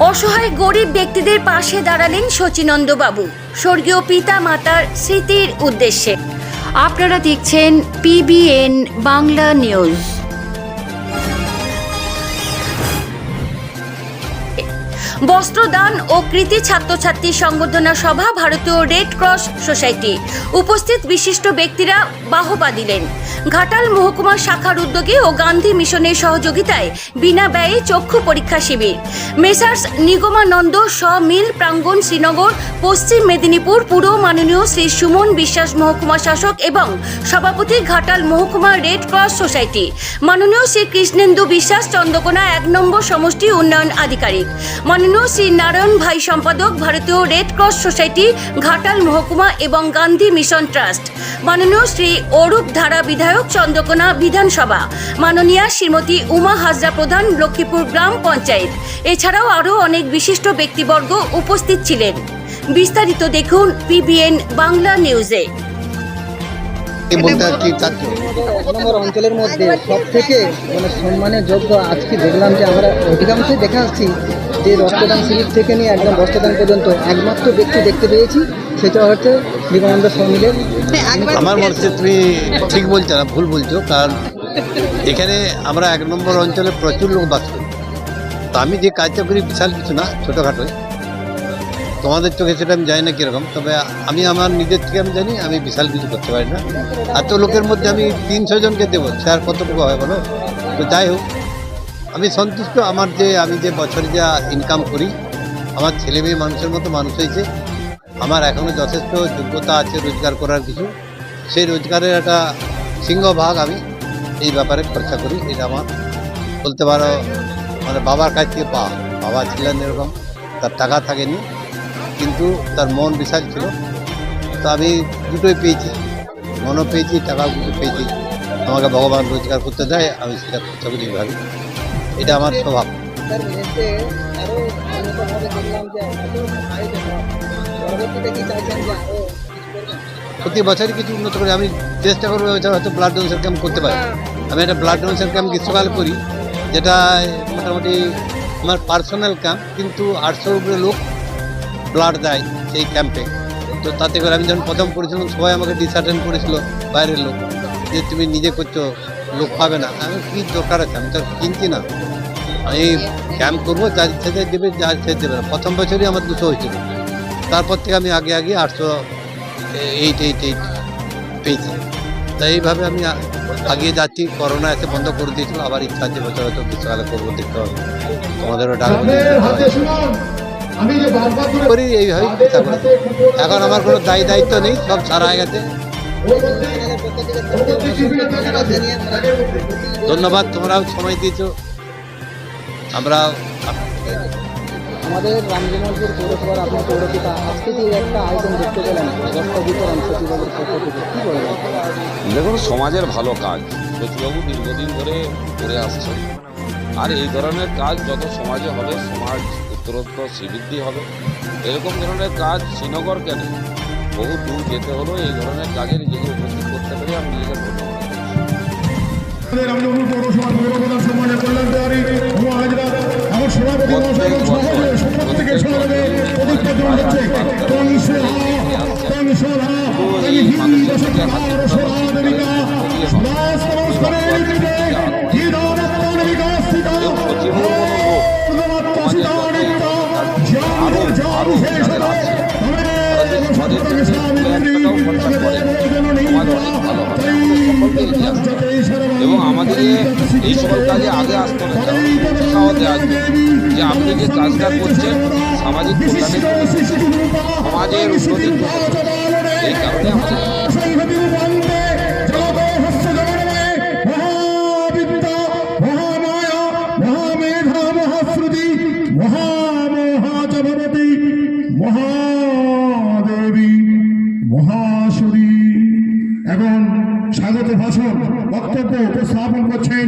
অসহায় গরিব ব্যক্তিদের পাশে দাঁড়ালেন শচীনন্দবাবু স্বর্গীয় পিতা মাতার স্মৃতির উদ্দেশ্যে। আপনারা দেখছেন পিবিএন বাংলা নিউজ বস্ত্রদান ও কৃতি ছাত্রছাত্রী সংবর্ধনা সভা ভারতীয় রেড ক্রস সোসাইটি। উপস্থিত বিশিষ্ট ব্যক্তিরা বাহবা দিলেন। ঘাটাল মহকুমা শাখার উদ্যোগে ও গান্ধী মিশনের সহযোগিতায় বিনা ব্যয়ে চক্ষু পরীক্ষা শিবির। মেসার্স নিগমানন্দ স মিল প্রাঙ্গণ শ্রীনগর, পশ্চিম মেদিনীপুর পুর মাননীয় শ্রী সুমন বিশ্বাস মহকুমা শাসক এবং সভাপতি ঘাটাল মহকুমা রেড ক্রস সোসাইটি। মাননীয় শ্রী কৃষ্ণেন্দু বিশ্বাস চন্দ্রকোনা এক নম্বর সমষ্টি উন্নয়ন আধিকারিক। মাননীয় শ্রী নারায়ণ ভাই সম্পাদক ভারতীয় রেড ক্রস সোসাইটি ঘাটাল মহকুমা এবং গান্ধী মিশন ট্রাস্ট। মাননীয় শ্রী অরূপ ধারা বিধায়ক চন্দ্রকোনা বিধানসভা। মাননীয়া শ্রীমতী উমা হাজরা প্রধান লক্ষ্মীপুর গ্রাম পঞ্চায়েত। এছাড়াও আরও অনেক বিশিষ্ট ব্যক্তিবর্গ উপস্থিত ছিলেন। বিস্তারিত দেখুন পিবিএন বাংলা নিউজে। বলতে কি অঞ্চলের মধ্যে সব থেকে মানে সম্মানের যোগ্য আজকে দেখলাম যে আমরা অধিকাংশই দেখে আসছি যে রক্তদান শিবির থেকে নিয়ে একদম বস্ত্রদান পর্যন্ত একমাত্র ব্যক্তি দেখতে পেয়েছি সেটা হচ্ছে বিবেকানন্দ সমিলের আমার মনে হচ্ছে তুমি ঠিক বলছো না ভুল বলছো কারণ এখানে আমরা এক নম্বর অঞ্চলে প্রচুর লোক বাস করি। তা আমি যে কাজটা করি বিশাল কিছু না ছোটোখাটোই। তোমাদের চোখে সেটা আমি জানি না কীরকম তবে আমি আমার নিজের থেকে আমি জানি আমি বিশাল কিছু করতে পারি না। এত লোকের মধ্যে আমি তিনশো জনকে দেবো সে আর কতটুকু হয় বলো? তো যাই হোক আমি সন্তুষ্ট, আমার যে, আমি যে বছরে যা ইনকাম করি, আমার ছেলে মেয়ে মানুষের মতো মানুষ হয়েছে, আমার এখনও যথেষ্ট যোগ্যতা আছে রোজগার করার কিছু। সেই রোজগারের একটা সিংহভাগ আমি এই ব্যাপারে খরচা করি, এটা আমার বলতে পারো মানে বাবার কাছ থেকে পাওয়া। বাবা ছিলেন এরকম, তার টাকা থাকেনি, কিন্তু তার মন বিশাল ছিল। তো আমি দুটোই পেয়েছি, মনও পেয়েছি, টাকাও কিছু পেয়েছি। আমাকে ভগবান রোজগার করতে দেয়, আমি সেটা খরচা করি ভাবি এটা আমার স্বভাব। প্রতি বছরই কিছু উন্নত করে আমি চেষ্টা করব হয়তো ব্লাড ডোনেশন ক্যাম্প করতে পারি। আমি একটা ব্লাড ডোনেশন ক্যাম্প গ্রীষ্মকাল করি যেটা মোটামুটি আমার পার্সোনাল ক্যাম্প কিন্তু আটশোর উপরে লোক ব্লাড দেয় সেই ক্যাম্পে তো তাতে করে আমি যখন প্রথম করেছিলাম সবাই আমাকে ডিসঅ্যাটেন্ড করেছিল বাইরের লোক। যে তুমি নিজে করছ লোক পাবে না। আমি কি দরকার আছে? আমি তো কিনছি না। আমি ক্যাম্প করব যার তাই দেবে যার ইচ্ছে দেবে না। প্রথম বছরই আমার দুশো হয়েছিল। তারপর থেকে আমি আগে আগে আটশো এইট এইট এইট পেয়েছি। তাই এইভাবে আমি আগিয়ে যাচ্ছি। করোনা এসে বন্ধ করে দিয়েছিল। আবার ইচ্ছা আছে বছর হয়তো গ্রীষ্মকালে করব দেখতে হবে। তোমাদেরও ডাক করি এইভাবেই এখন আমার কোনো দায়ী দায়িত্ব নেই সব সারা হয়ে গেছে। ধন্যবাদ তোমরাও সময় দিয়েছ। আমরা আমাদের রামজীবনপুর পৌরসভার আপনার পৌরপিতা আজকে যে একটা আয়োজন দেখতে পেলেন বস্ত্র বিতরণ সচিবাবুর পক্ষ থেকে। কি বলবেন? দেখুন সমাজের ভালো কাজ। সচিবাবু দীর্ঘদিন ধরে করে আসছে আর এই ধরনের কাজ যত সমাজে হবে সমাজ উত্তরোত্তর শ্রীবৃদ্ধি হবে। এরকম ধরনের কাজ শ্রীনগর কেন? বহু দূর যেতে হলো এই ধরনের কাজে নিজেকে উপস্থিত করতে পেরে আমি নিজেকে ধন্যবাদ আমাদের এবং আমাদের এই সকল আগে আসতে হবে, কারণ উৎসাহতে যে আপনি যে কাজটা করছেন, সামাজিক কল্যাণের সমাজের উন্নতির স্বাগত ভাষণ বক্তব্য উপস্থাপন করছেন